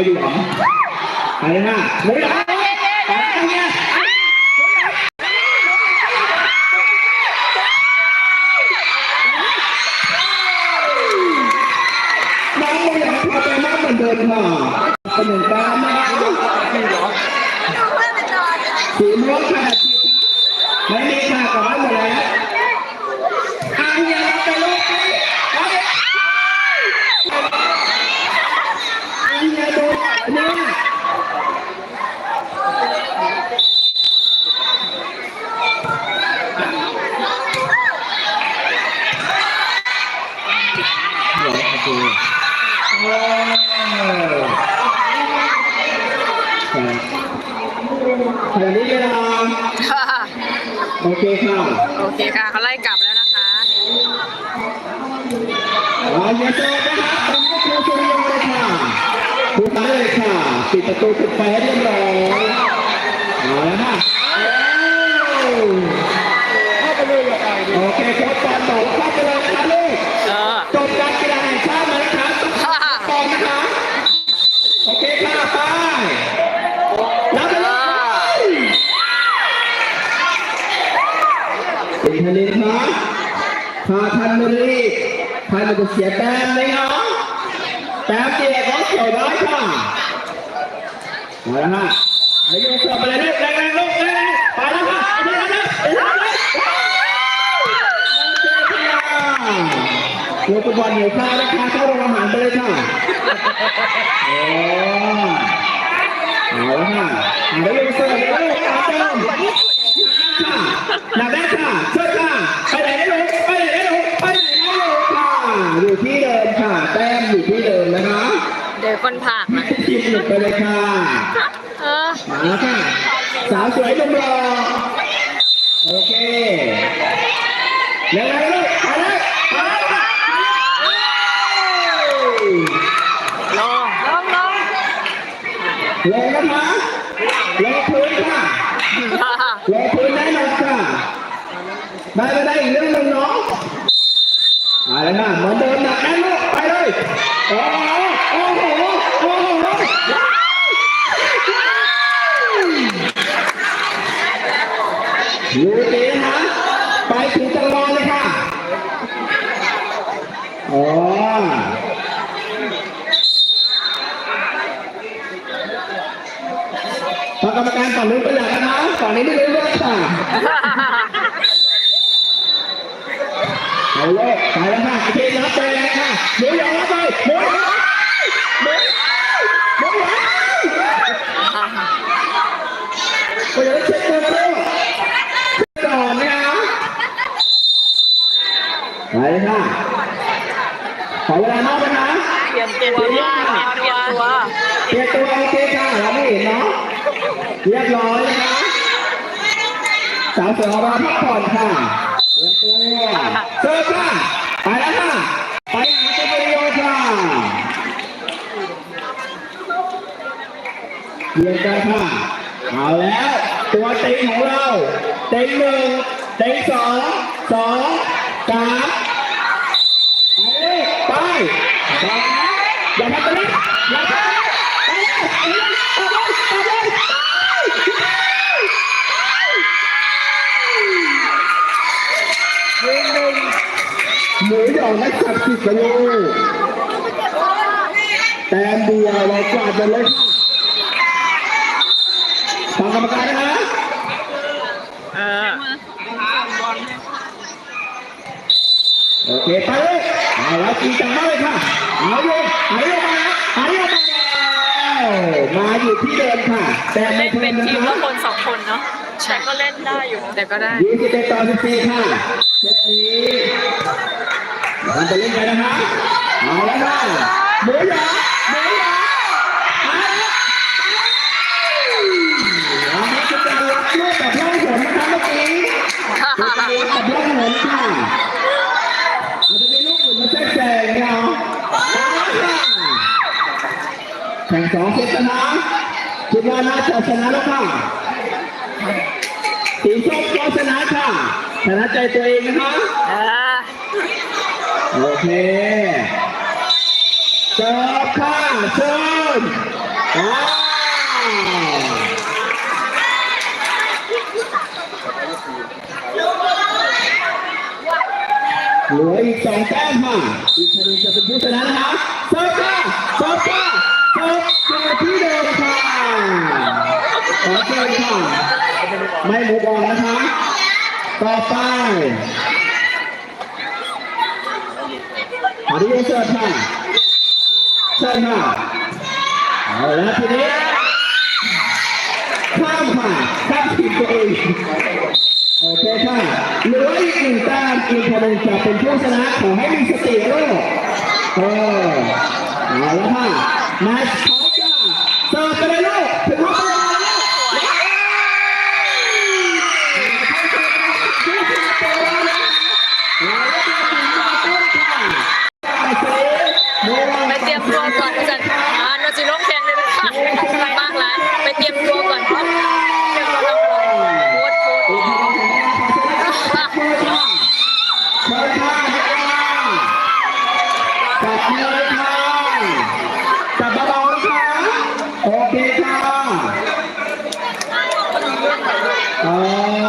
มไปเลยค่ะหมุนหลังไปเนี่ยน้องไม่อยากพาไปมากเหมือนเดิมค่ะเป็นหนึ่งตามนะคะสีม่วงค่ะไม่มีค่ะกลับบ้านหมดแล้วอาเฮียรับไปลูกไปเอาไปอาเฮียโดนเนี่ย เหรอโอเคว้าวใส่นี้เลยนะ โอเคค่ะโอเคค่ะเขาไล่กลับแล้วนะคะอ่าอย่าโซนนะครับตอนนี้ครูชมยังเลยค่ะครูตายเลยค่ะปิดประตูปิดไฟให้เรียบร้อยเอาแล้วค่ะเข้าไปเลยโอเคโค้ชบอลบอกว่าเข้าไปเลยนะคะลูก เออ จบการกีฬาแห่งชาติมาแล้วครับตอนนะคะ โอเคค่ะไปรับไปเลยเป็นทันทีครับถ้าท่านไม่รีบ ท่านจะเสียแต้มเลยเนาะแต้มเดียวของเขียวน้อยค่ะมาแล้วฮะไอ้ยูเสิร์ฟไปเลยลูกแรงๆลูกแรงๆไปแล้วค่ะไปแล้วนะไปแล้วนะโยกบอลหิวข้าวนะคะเข้าโรงอาหารไปเลยค่ะโอ้เอาละค่ะเดี๋ยวลูกเสิร์ฟแล้วลูกตามเดิมหนักแน่ค่ะเชิญค่ะไปไหนได้ลูกไปไหนได้ลูกไปไหนได้ลูกค่ะ อยู่ที่เดิมค่ะ แต้มอยู่ที่เดิมนะคะ เดี๋ยว คนผ่านนะทีมหลุดไปเลยค่ะเออมาแล้วค่ะสาวสวยหนุ่มรอโอเคยังไงลูกไปเลยไปเลยลงลงลงลงนะคะลงพื้นค่ะลงพื้นแน่นอนค่ะได้ไม่ได้อีกเรื่องหนึ่งเนาะมาเลยค่ะเหมือนเดิมหนักแน่นลูก โอ้โหโอ้โหโอ้โหอยู่ดีนะไปถึงจังหวะเลยค่ะอ๋อทางกรรมการฝั่งนู้นเป็นหลักนะคะฝั่งนี้ไม่รู้เรื่องค่ะเอาเลยไปแล้วค่ะโอเครับไปแล้วค่ะหมูหยองรั บไปหมูหยองหมูหมูหยองโอ้ยเดี๋ยวเช็คตัวมาด้วยก่อนนะคะไปเลยค่ะขอเวลานอกนะคะเปลี่ยนตัวเปลี่ยนตัวเตรียมตัวโอเคค่ะเราไม่เห็นเนาะเรียบร้อยนะคะสาวสวยของเราพักผ่อนค่ะเตรียมตัวเชิญค่ะไปแล้วค่ะไปหาตัววิดีโอค่ะ เรียนกันค่ะเอาแล้ว ตัวเต็งของเรา เต็งหนึ่งเต็งสองสองสามไปเลยไปไปอย่าทำไปเลยอย่าทำไปเลยไปเลยไปเลยไปเลยไปเลยหมูหยองนักสัตว์สิบกิโลแต้มเดียวเรากวาดไปเลยฟังกรรมการนะ เออ โอเคไปเลยเอาแล้วจริงจังมากเลยค่ะเอาโยนเอาโยนมาแล้วเอาโยนมาแล้วมาอยู่ ที่เดิมค่ะ แต่ไม่เล่นเพิ่เป็มนนะทีมคะละคนสองคนเนาะแต่ก็เล่นได้อยู่ แต่ก็ได้ยี่สิบเอ็ดต่อสิบสี่ค่ะเซตนี้มันจะเล่นไปนะคะเอาแล้วค่ะหมูหยองหมูหยองเอาละเอาละจะเป็นรับลูกแบบล่องหนนะคะเมื่อกี้จะเป็นรับแบบล่องหนค่ะอาจจะมีลูกอื่นมาแทรกแซงเนาะเอาละค่ะแข่งสองเซตนะ คิดว่าน่าจะชนะแล้วค่ะสีส้มก็ชนะค่ะชนะใจตัวเองนะคะเออโอเคจบค่ะเชิญว้าวเหลืออีกสองแต้มค่ะอีกคนหนึงจะเป็นผู้ชนะนะคะเซิร์ฟค่ะเซิร์ฟค่ะ เซิร์ฟอยู่ที่เดิมค่ะขอเชิญค่ะ ไม่หมูบอลนะคะ ต่อไปอาริโอเชิญค่ะเชิญค่ะเอาละทีนี้ข้ามค่ะข้ามทีมตัวเองโอเคค่ะเหลืออีกหนึ่งต้มอีกคนหนึ่งจะเป็นผู้ชนะขอให้มีสติลูกเออเอาละค่ะ ม Ah.